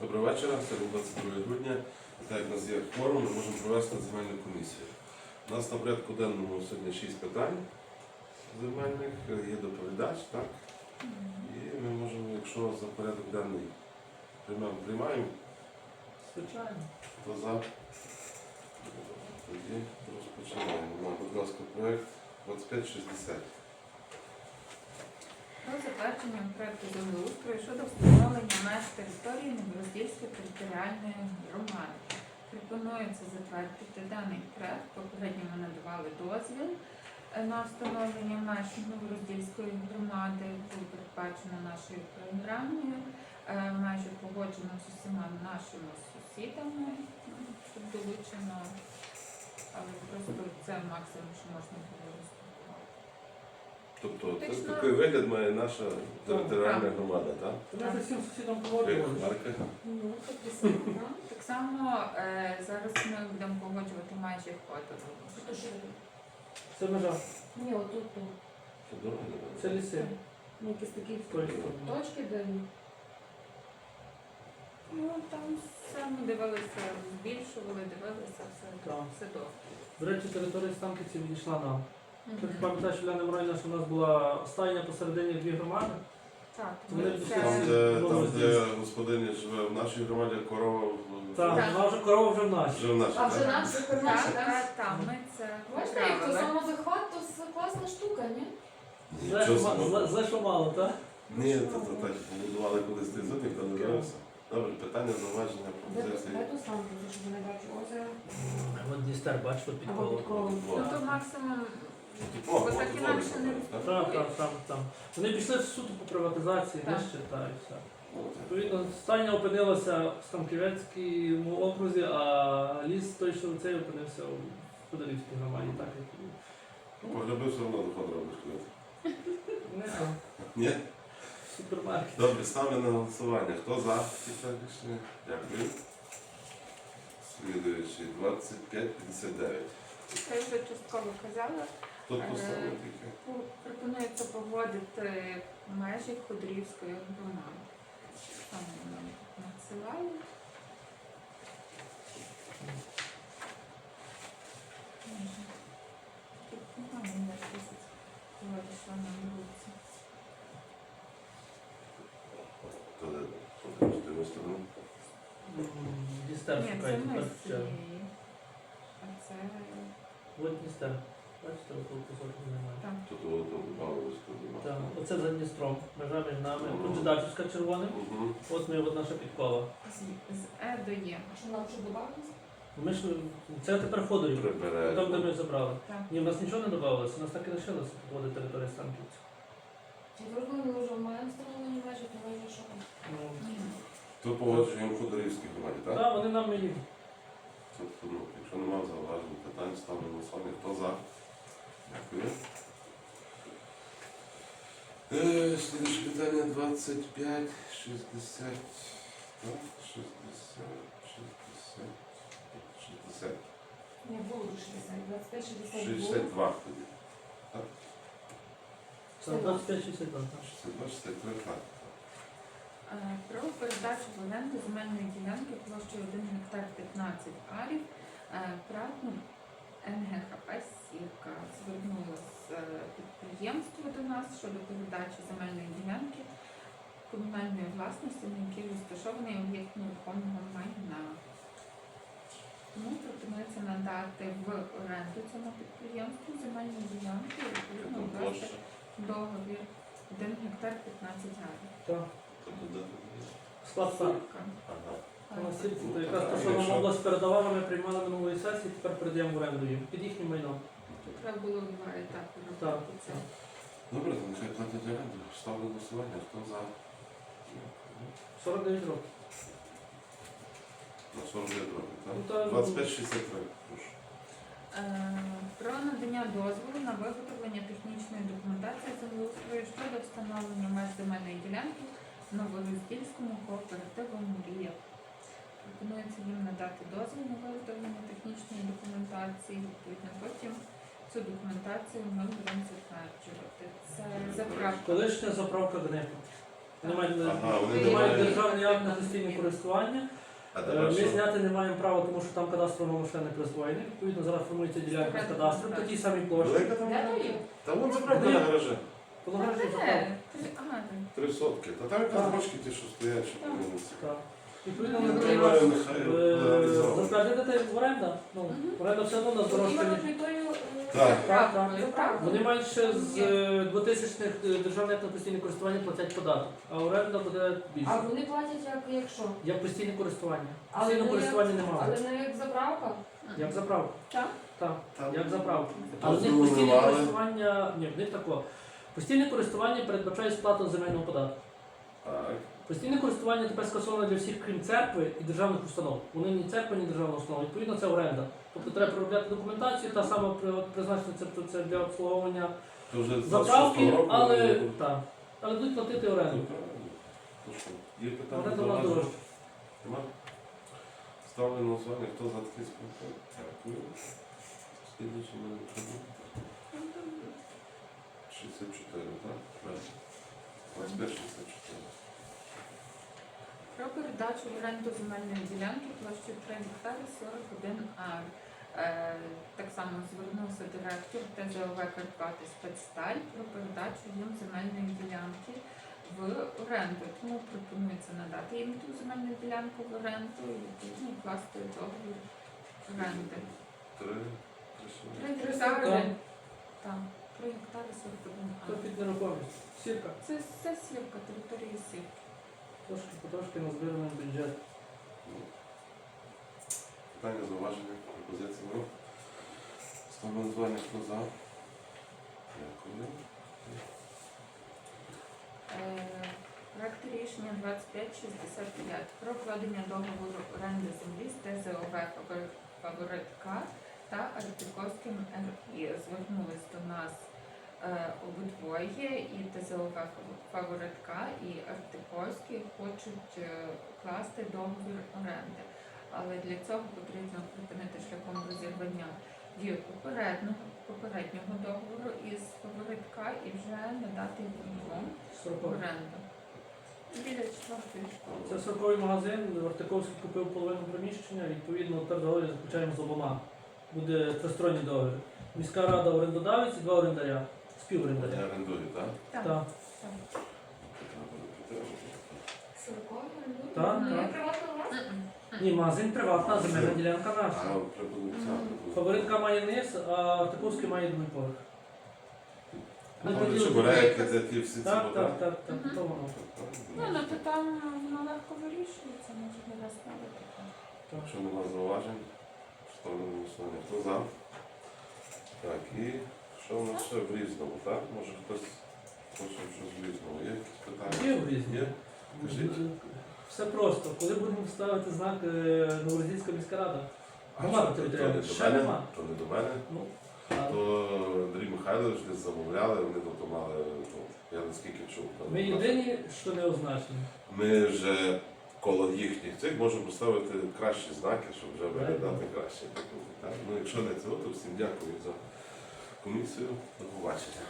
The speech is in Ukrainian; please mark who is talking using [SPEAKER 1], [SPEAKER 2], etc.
[SPEAKER 1] Доброго вечора, сьогодні 22 грудня. Так як у нас є форум, ми можемо провести земельну комісію. У нас на порядку денному сьогодні 6 питань земельних, є доповідач, так? І ми можемо, якщо за порядок денний приймаємо, приймаємо,
[SPEAKER 2] Звичайно.
[SPEAKER 1] то за. Тоді розпочинаємо. Будь ласка, проект 2560.
[SPEAKER 3] Про затвердження проекту землеустрою щодо встановлення меж території Новороздільської територіальної громади. Пропонується затвердити даний проект. Попередньо ми надавали дозвіл е, на встановлення меж Новороздільської громади. Було передбачено нашою програмою. Майже погоджено з усіма нашими сусідами. Тут долучено, але просто це максимум, що можна було розрахувати.
[SPEAKER 1] Тобто це
[SPEAKER 3] Фактично-
[SPEAKER 1] такий вигляд має наша територіальна
[SPEAKER 3] Так.
[SPEAKER 1] громада, так?
[SPEAKER 2] Ми з усім сусідом
[SPEAKER 1] Як
[SPEAKER 2] погоджувалися.
[SPEAKER 1] Марка?
[SPEAKER 3] Ну, так само. Так само е, зараз ми будемо погоджувати майже фото.
[SPEAKER 2] Це межа,
[SPEAKER 4] Ні, отут тут.
[SPEAKER 1] Це дорога,
[SPEAKER 2] це ліси.
[SPEAKER 4] Ну, якісь такі точки, де
[SPEAKER 3] Ну там все ми дивилися, збільшували, дивилися, все,
[SPEAKER 2] Так.
[SPEAKER 3] все добре.
[SPEAKER 2] До речі, територія Станківці відійшла нам. Ти пам'ятаєш, Уляна Миронівна, що у нас була стайня посередині дві громади?
[SPEAKER 3] Так,
[SPEAKER 2] Вони
[SPEAKER 3] ми
[SPEAKER 2] пішли.
[SPEAKER 1] Там,
[SPEAKER 2] всі.
[SPEAKER 1] де, господиня живе в нашій громаді, корова в-
[SPEAKER 2] Так,
[SPEAKER 3] Так.
[SPEAKER 2] вона вже корова вже в нашій.
[SPEAKER 1] живе в нашій.
[SPEAKER 4] А вже
[SPEAKER 1] так?
[SPEAKER 4] тепер
[SPEAKER 3] Так,
[SPEAKER 4] наш,
[SPEAKER 3] так,
[SPEAKER 4] так?
[SPEAKER 3] так, ми це
[SPEAKER 4] Можна їх, то
[SPEAKER 3] поправили.
[SPEAKER 4] самозахват, то класна штука, ні?
[SPEAKER 1] Нічого
[SPEAKER 2] що
[SPEAKER 1] собі.
[SPEAKER 2] зле- Зле, що мало, так?
[SPEAKER 1] Ні, то, то так побудували колись той зон, ніхто не дивився. Добре, питання, зауваження,
[SPEAKER 4] Де
[SPEAKER 1] пропозиції.
[SPEAKER 4] де ту станцію, щоб вони бачу озеро?
[SPEAKER 2] От Дністер, бачиш,
[SPEAKER 4] Або під колом.
[SPEAKER 3] Ну то максимум,
[SPEAKER 1] О,
[SPEAKER 3] бо так
[SPEAKER 1] от,
[SPEAKER 3] інакше
[SPEAKER 1] от,
[SPEAKER 3] не
[SPEAKER 1] так?
[SPEAKER 2] Так, так, там, там. Вони пішли в суто по приватизації,
[SPEAKER 3] Так.
[SPEAKER 2] нижче, та і все.
[SPEAKER 1] От.
[SPEAKER 2] Відповідно, стайня опинилася в Станківецькому окрузі, а ліс той, що цей опинився у Подолівській громаді, так як і-
[SPEAKER 1] Ну, все одно робиш коли.
[SPEAKER 2] не
[SPEAKER 1] Ні?
[SPEAKER 2] супермаркет.
[SPEAKER 1] Добре, ставлю на голосування. Хто за таке рішення? Дякую. Слідуючий 2559.
[SPEAKER 3] це вже частково казала.
[SPEAKER 1] Тут
[SPEAKER 3] Е, Пропонується погодити межі Ходорівської громади. Там нам. Тут немає меж місяць. Вирішила на вулиці.
[SPEAKER 1] То де? З тієї сторони.
[SPEAKER 2] М,
[SPEAKER 3] Ні, це
[SPEAKER 2] шукає
[SPEAKER 3] ми з цієї. А це
[SPEAKER 2] От Дністер. Бачите, ото кусок немає.
[SPEAKER 1] Тут тут нема.
[SPEAKER 2] Так, оце за Дністром, межа між нами. Тут же Дачівська червоним.
[SPEAKER 1] Мгм.
[SPEAKER 2] От ми от наша підкова.
[SPEAKER 3] З, з Е до Є.
[SPEAKER 4] А що нам що добавилось?
[SPEAKER 2] Ми ж це тепер Ходорів.
[SPEAKER 1] Прибере.
[SPEAKER 2] Там, де ми забрали.
[SPEAKER 3] Так.
[SPEAKER 2] Ні, в нас нічого не додавалося, у нас так і лишилося підводи території Станківці.
[SPEAKER 4] Чи зробили ми вже маємо встановлені межі, то що?
[SPEAKER 2] Ну,
[SPEAKER 1] То погоджуємо в Ходорівській громаді, так?
[SPEAKER 2] Так, вони нам мені.
[SPEAKER 1] Тобто, ну, якщо немає зауважень, питань, ставлю на голосування. Хто за? Дякую. Е, Слідуюче питання 25, 60, так, 60, 60, 60,
[SPEAKER 4] Не було вже 60, 25, 60 було.
[SPEAKER 1] 62 тоді.
[SPEAKER 2] Це 25-62.
[SPEAKER 1] 62, 63, так.
[SPEAKER 3] Е, Про передачу в оренду земельної ділянки площею 1 гектар 15 арів е, НГХП «Сірка» звернулося е, підприємство до нас щодо передачі земельної ділянки комунальної власності, на якій розташований об'єкт нерухомого майна. Тому пропонується надати в оренду цьому підприємству земельну ділянку і відповідно
[SPEAKER 1] Яка
[SPEAKER 3] договір 1 гектар 15 арів.
[SPEAKER 2] Так.
[SPEAKER 1] Тобто?
[SPEAKER 2] Склад так.
[SPEAKER 3] Сірка.
[SPEAKER 1] Ага.
[SPEAKER 2] У нас сільці, то якраз те, що нам область передавала, ми приймали минулої сесії, тепер передаємо в оренду їм. Під їхнім майном.
[SPEAKER 3] Тут треба було два етапи
[SPEAKER 2] Так,
[SPEAKER 3] робити це.
[SPEAKER 2] так.
[SPEAKER 1] Добре, то нехай платять оренду. Ставлю голосування. Хто за?
[SPEAKER 2] 49 років.
[SPEAKER 1] На 49 років, так?
[SPEAKER 2] Ну,
[SPEAKER 1] 25-63, прошу.
[SPEAKER 3] Е, Про надання дозволу на виготовлення технічної документації землеустрою щодо встановлення меж земельної ділянки Новороздільському кооперативу Мрія. Пропонується їм надати дозвіл на виготовлення технічної документації. Відповідно, потім цю документацію ми будемо затверджувати. Це заправка.
[SPEAKER 2] Колишня заправка ГНЕПа. Вони мають,
[SPEAKER 1] Ага, вони
[SPEAKER 2] вони
[SPEAKER 3] не
[SPEAKER 2] мають
[SPEAKER 3] мають.
[SPEAKER 2] державний акт на постійне користування.
[SPEAKER 1] А
[SPEAKER 2] Е,
[SPEAKER 1] тепер
[SPEAKER 2] Ми
[SPEAKER 1] що?
[SPEAKER 2] зняти не маємо права, тому що там кадастровий номер ще не присвоєний. Відповідно, зараз формується ділянка з кадастром по тій самій площі.
[SPEAKER 1] Велика там?
[SPEAKER 4] Де то є?
[SPEAKER 1] Та вон заправка на
[SPEAKER 2] гаражі
[SPEAKER 3] де?
[SPEAKER 2] заправка.
[SPEAKER 3] Ти- Ага,
[SPEAKER 1] Три сотки. Та там якраз трошки ті, що стоять, що
[SPEAKER 3] Так.
[SPEAKER 2] Так. Відповідно, ми треба е,
[SPEAKER 1] реалізовують.
[SPEAKER 2] затвердити в оренда. Ну, оренда все одно на дорожча.
[SPEAKER 4] е,
[SPEAKER 1] Так.
[SPEAKER 2] Так, так. Вони мають ще з е, 2000-х е, державне акт на постійне користування платять податок, а оренда буде
[SPEAKER 4] А вони платять як якщо?
[SPEAKER 2] Як постійне користування.
[SPEAKER 4] Але
[SPEAKER 2] Постійне
[SPEAKER 4] не
[SPEAKER 2] користування немає.
[SPEAKER 4] Але не як заправка?
[SPEAKER 2] Як заправка.
[SPEAKER 3] Так?
[SPEAKER 2] Так. Як заправка. Але в них постійне користування. Ні, в них тако. Постійне користування передбачає сплату земельного податку.
[SPEAKER 1] Так.
[SPEAKER 2] Постійне користування тепер скасовано для всіх, крім церкви і державних установ. Вони ні церква, ні державна установа. Відповідно, це оренда. Тобто треба проробляти документацію, та сама призначена це, це для обслуговування заправки, але
[SPEAKER 1] будуть.
[SPEAKER 2] Але будуть платити оренду.
[SPEAKER 1] Ну, Є питання
[SPEAKER 2] Оренда
[SPEAKER 1] до
[SPEAKER 2] вона дорожча.
[SPEAKER 1] Ставлю на голосування. Хто за такий спонсор? Дякую. Мене треба. 64, так? Правильно. 25, 64.
[SPEAKER 3] Передачу в оренду земельної ділянки площею 3 гектари 41 ар. Е, Так само звернувся директор ТЗОВ Карпати Спецсталь про передачу їм земельної ділянки в оренду. Тому пропонується надати їм ту земельну ділянку в оренду і відповідно вкласти договір оренди.
[SPEAKER 1] Три. Три сотні.
[SPEAKER 3] 3
[SPEAKER 4] Три
[SPEAKER 3] гектари. Так, 3 гектари 41
[SPEAKER 2] Це
[SPEAKER 3] ар.
[SPEAKER 2] під нерухомість. Сірка.
[SPEAKER 3] Це, це сівка території сівки.
[SPEAKER 2] Трошки потрошки назбираний бюджет.
[SPEAKER 1] Ну. Питання, зауваження, пропозиції. Ну. Ставлю на. Хто за? Дякую.
[SPEAKER 3] Е, Проект рішення 2565 про укладення договору оренди землі з ТЗОВ «Фавор- Фаворитка та Артиковським РІ. Звернулись до нас обидвоє і ТЗОВ Фаворитка і Артиковський хочуть е, укласти договір оренди. Але для цього потрібно припинити шляхом розірвання дію попереднього, попереднього договору із фаворитка і вже надати в оренду.
[SPEAKER 2] Це сороковий магазин, Вартиковський купив половину приміщення, відповідно тепер договір заключаємо з обома. Буде тристоронній договір. Міська рада орендодавець і два орендаря. Співорендаря.
[SPEAKER 1] Я орендую, так?
[SPEAKER 3] Так.
[SPEAKER 2] Так.
[SPEAKER 4] Ну,
[SPEAKER 2] Так,
[SPEAKER 3] так.
[SPEAKER 4] приватна власність.
[SPEAKER 2] Ні, магазин приватна, земельна ділянка
[SPEAKER 1] А,
[SPEAKER 2] наша.
[SPEAKER 1] писати.
[SPEAKER 2] Фаворитка має низ, а Артиковський має другий поверх. Ми
[SPEAKER 1] А що
[SPEAKER 2] тут-
[SPEAKER 1] береки, де ті всі ці
[SPEAKER 2] Так, так, так, так, то воно.
[SPEAKER 3] Ну, ну то там воно легко вирішується, може не розставити.
[SPEAKER 2] Так.
[SPEAKER 1] Якщо нема зауважень, ставлю на голосування. Хто за? Так, і що нас ще в різному, так? Може хтось хоче щось в різному. Є якісь питання?
[SPEAKER 2] Є в різні.
[SPEAKER 1] Є? Кажіть.
[SPEAKER 2] Все просто. Коли будемо ставити знак е, Новорозійська міська рада?
[SPEAKER 1] А
[SPEAKER 2] Нема
[SPEAKER 1] що, то- то не до
[SPEAKER 2] Ще
[SPEAKER 1] мене?
[SPEAKER 2] нема.
[SPEAKER 1] То не до мене.
[SPEAKER 2] Ну, а
[SPEAKER 1] То Андрій Михайлович десь замовляли, вони тобто мали, ну, я наскільки чув. там,
[SPEAKER 2] ми єдині, що не означені.
[SPEAKER 1] Ми вже коло їхніх цих можемо поставити кращі знаки, щоб вже виглядати краще. Так, Ну, якщо не цього, то всім дякую за комісію. До побачення.